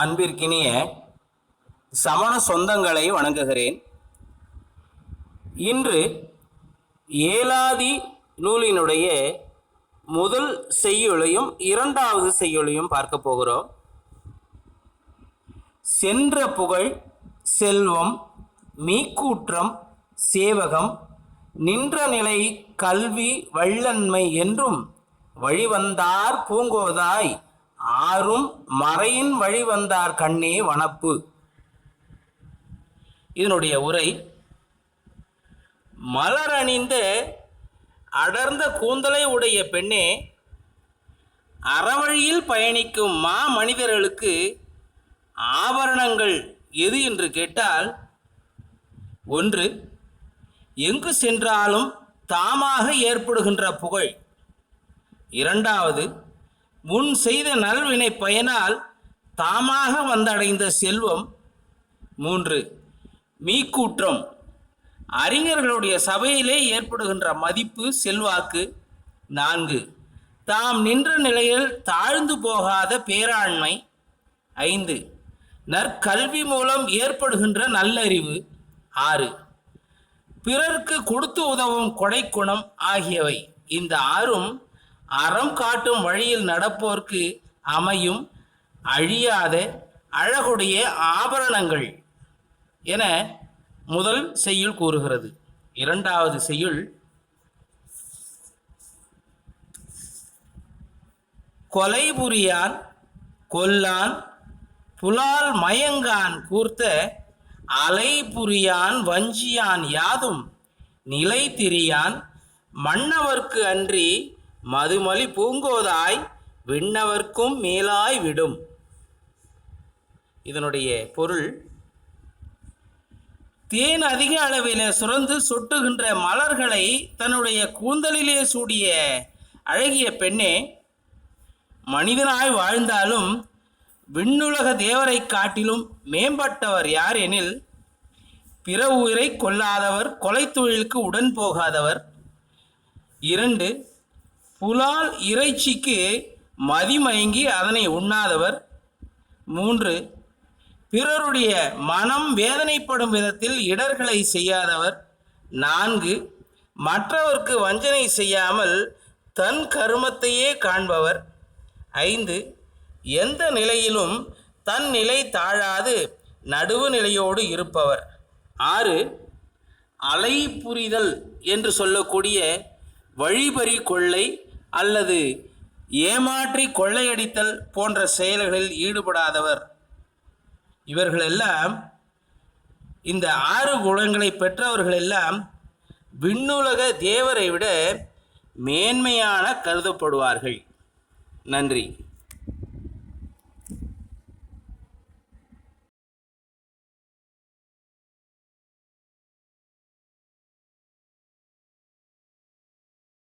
அன்பிற்கினிய சமண சொந்தங்களை வணங்குகிறேன். இன்று ஏலாதி நூலினுடைய முதல் செய்யுளையும் இரண்டாவது செய்யுளையும் பார்க்க போகிறோம். சென்ற புகழ் செல்வம் மீக்கூற்றம் சேவகம் நின்ற நிலை கல்வி வள்ளன்மை என்றும் வழிவந்தார் பூங்கோதாய். ஆறும் மறையின் வழி வந்தார் கண்ணே வனப்பு. இதனுடைய உரை மலர் அணிந்த அடர்ந்த கூந்தலை உடைய பெண்ணே அறவழியில் பயணிக்கும் மா மனிதர்களுக்கு ஆபரணங்கள் எது என்று கேட்டால் ஒன்று எங்கு சென்றாலும் தாமாக ஏற்படுகின்ற புகழ். இரண்டாவது முன் செய்த நல்வினை பயனால் தாமாக வந்தடைந்த செல்வம். மூன்று மீக்கூற்றம். அறிஞர்களுடைய சபையிலே ஏற்படுகின்ற மதிப்பு செல்வாக்கு. நான்கு தாம் நின்ற நிலையில் தாழ்ந்து போகாத பேராண்மை. ஐந்து நற்கல்வி மூலம் ஏற்படுகின்ற நல்லறிவு. ஆறு பிறர்க்கு கொடுத்து உதவும் கொடைக்குணம் ஆகியவை. இந்த ஆறும் அறம் காட்டும் வழியில் நடப்போர்க்கு அமையும் அழியாத அழகுடைய ஆபரணங்கள் என முதல் செய்யுள் கூறுகிறது. இரண்டாவது செய்யுள் கொலை புரியான் கொல்லான் புலால் மயங்கான் கூர்த்த அலை புரியான் வஞ்சியான் யாதும் நிலை திரியான் மன்னவர்க்கு அன்றி மதுமலி பூங்கோதாய் விண்ணவர்க்கும் மேலாய் விடும். இதனுடைய பொருள் தேன் அதிக அளவில் சுரந்து சொட்டுகின்ற மலர்களை தன்னுடைய கூந்தலிலே சூடிய அழகிய பெண்ணே மனிதனாய் வாழ்ந்தாலும் விண்ணுலக தேவரை காட்டிலும் மேம்பட்டவர் யார் எனில் பிற உயிரை கொல்லாதவர் கொலை தொழிலுக்கு உடன் போகாதவர். இரண்டு புலால் இறைச்சிக்கு மதிமயங்கி அதனை உண்ணாதவர். மூன்று பிறருடைய மனம் வேதனைப்படும் விதத்தில் இடர்களை செய்யாதவர். நான்கு மற்றவர்க்கு வஞ்சனை செய்யாமல் தன் கருமத்தையே காண்பவர். ஐந்து எந்த நிலையிலும் தன் நிலை தாழாது நடுவு நிலையோடு இருப்பவர். ஆறு அலை புரிதல் என்று சொல்லக்கூடிய வழிபறி கொள்ளை அல்லது ஏமாற்றி கொள்ளையடித்தல் போன்ற செயல்களில் ஈடுபடாதவர். இவர்களெல்லாம் இந்த ஆறு குணங்களை பெற்றவர்கள் எல்லாம் விண்ணுலக தேவரை விட மேன்மையான கருதப்படுவார்கள். நன்றி.